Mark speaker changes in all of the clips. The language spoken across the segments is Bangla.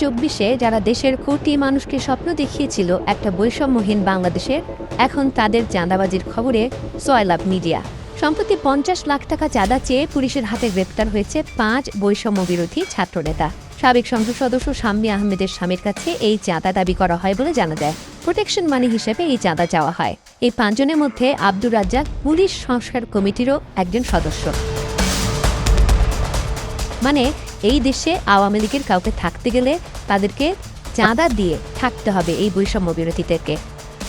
Speaker 1: চব্বিশে যারা দেশের কোটি মানুষকে স্বপ্ন দেখিয়েছিল একটা বৈষম্যহীন বাংলাদেশের, এখন তাদের চাঁদাবাজির খবরে সয়লাভ মিডিয়া। সম্প্রতি পঞ্চাশ লাখ টাকা চাঁদা চেয়ে পুলিশের হাতে গ্রেপ্তার হয়েছে পাঁচ বৈষম্য বিরোধী ছাত্রনেতা। সাবেক সংসদ সদস্য শাম্মী আহমেদের স্বামীর কাছে এই চাঁদা দাবি করা হয় বলে জানা যায়। প্রোটেকশন মানি হিসেবে এই চাঁদা চাওয়া হয়। এই পাঁচজনের মধ্যে আব্দুর রাজ্জাক পুলিশ সংস্কার কমিটিরও একজন সদস্য। মানে এই দেশে আওয়ামী লীগের কাউকে থাকতে গেলে তাদেরকে চাঁদা দিয়ে থাকতে হবে এই বৈষম্য বিরোধীদেরকে।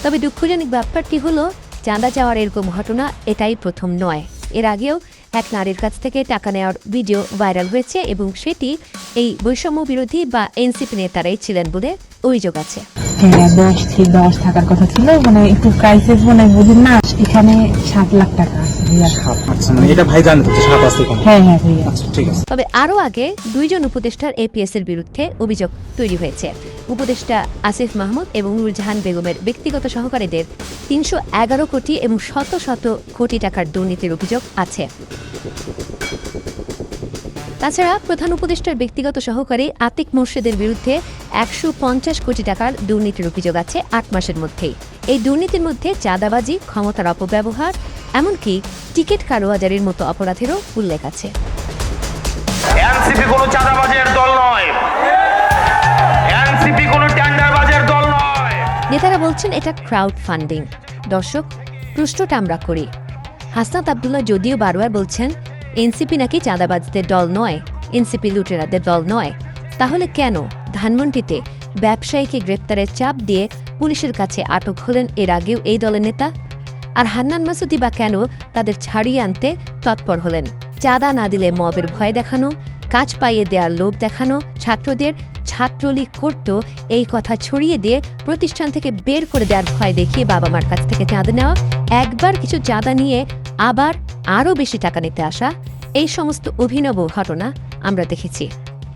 Speaker 1: তবে দুঃখজনক ব্যাপারটি হলো, চাঁদা যাওয়ার এরকম ঘটনা এটাই প্রথম নয়। এর আগেও এক নারীর কাছ থেকে টাকা নেওয়ার ভিডিও ভাইরাল হয়েছে এবং সেটি এই বৈষম্য বিরোধী বা এনসিপি নেতারাই ছিলেন বলে অভিযোগ আছে।
Speaker 2: হ্যাঁ দশ দশ থাকার কথা ছিল মানে একটু ক্রাইসিস মানে বুঝুন না এখানে সাত লাখ টাকা
Speaker 3: আচ্ছা মানে
Speaker 2: হ্যাঁ হ্যাঁ
Speaker 3: আচ্ছা ঠিক আছে।
Speaker 1: তবে আরও আগে দুইজন উপদেষ্টার এপিএস এর বিরুদ্ধে অভিযোগ তৈরি হয়েছে। উপদেষ্টা আসিফ মাহমুদ এবং নূরজাহান বেগমের ব্যক্তিগত সহকারীদের তিনশো এগারো কোটি এবং শত শত কোটি টাকার দুর্নীতির অভিযোগ আছে। তাছাড়া প্রধান উপদেষ্টার ব্যক্তিগত সহকারী আতিক মোর্শেদের বিরুদ্ধে একশো পঞ্চাশ কোটি টাকার দুর্নীতির অভিযোগ আছে আট মাসের মধ্যেই। এই দুর্নীতির মধ্যে চাঁদাবাজি ক্ষমতার অপব্যবহার এমনকি টিকিট কারোয়াজারির মতো অপরাধেরও উল্লেখ আছে।
Speaker 4: এনসিপি কোনো চাঁদাবাজের দল নয়। এনসিপি কোনো টেন্ডারবাজের দল নয়।
Speaker 1: নেতারা বলছেন এটা ক্রাউড ফান্ডিং দর্শক প্রশ্নটা আমরা করি। হাসনাত আবদুল্লাহ যদিও বারবার বলছেন এনসিপি নাকি চাঁদাবাজদের দল নয়? এনসিপি লুটেরাদের দল নয়? তাহলে কেন ধানমন্ডিতে ব্যবসায়ীকে গ্রেপ্তারের চাপ দিয়ে পুলিশের কাছে আটক হলেন এর আগেও এই দলের নেতা? আর হান্নান মাসুদি বা কেন তাদের ছাড়িয়ে আনতে তৎপর হলেন? চাঁদা না দিলে মবের ভয় দেখানো, কাজ পাইয়ে দেওয়ার লোভ দেখানো, ছাত্রদের ছাত্রলীগ করত, এই কথা ছড়িয়ে দিয়ে প্রতিষ্ঠান থেকে বের করে দেওয়ার ভয় দেখিয়ে বাবা মার কাছ থেকে চাঁদা নেওয়া, একবার কিছু চাঁদা নিয়ে আবার আরও বেশি টাকা নিতে আসা এই সমস্ত অভিনব ঘটনা আমরা দেখেছি।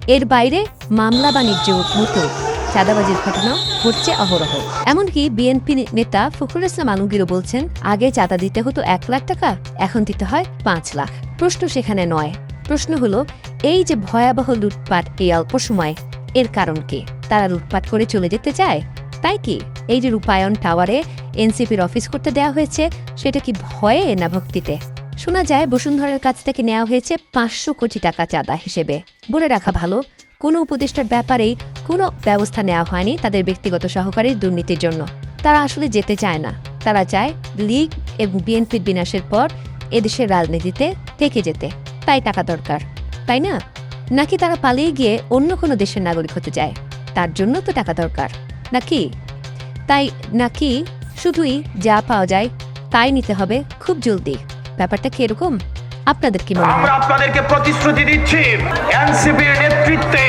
Speaker 1: এর বাইরে মামলা বাণিজ্য মতো চাঁদাবাজির ঘটনা ঘটছে অহরহ। এমনকি বিএনপি নেতা ফখরুল ইসলাম আলমগীরও বলছেন, আগে চাঁদা দিতে হতো এক লাখ টাকা, এখন দিতে হয় পাঁচ লাখ। প্রশ্ন সেখানে নয়। প্রশ্ন হলো, এই যে ভয়াবহ লুটপাট এই অল্প সময়, এর কারণ কি? তারা লুটপাট করে চলে যেতে চায়? তাই কি? এই যে রূপায়ণ টাওয়ারে এনসিপির অফিস করতে দেওয়া হয়েছে, সেটা কি ভয়ে না ভক্তিতে? শোনা যায় বসুন্ধরার কাছ থেকে নেওয়া হয়েছে পাঁচশো কোটি টাকা চাঁদা হিসেবে। বলে রাখা ভালো, কোনো উপদেষ্টার ব্যাপারেই কোনো ব্যবস্থা নেওয়া হয়নি তাদের ব্যক্তিগত সহকারীর দুর্নীতির জন্য। তারা আসলে যেতে চায় না। তারা চায় লীগ এবং বিএনপির বিনাশের পর এদেশের রাজনীতিতে থেকে যেতে। তাই টাকা দরকার, তাই না? নাকি তারা পালিয়ে গিয়ে অন্য কোনো দেশের নাগরিক হতে চায়? তার জন্য তো টাকা দরকার। নাকি? তাই নাকি শুধুই যা পাওয়া যায় তাই নিতে হবে খুব জলদি। ব্যাপারটা কি এরকম? আপনাদের কি মনে হয়?
Speaker 4: আমরা আপনাদেরকে প্রতিশ্রুতি দিচ্ছি এনসিপির নেতৃত্বে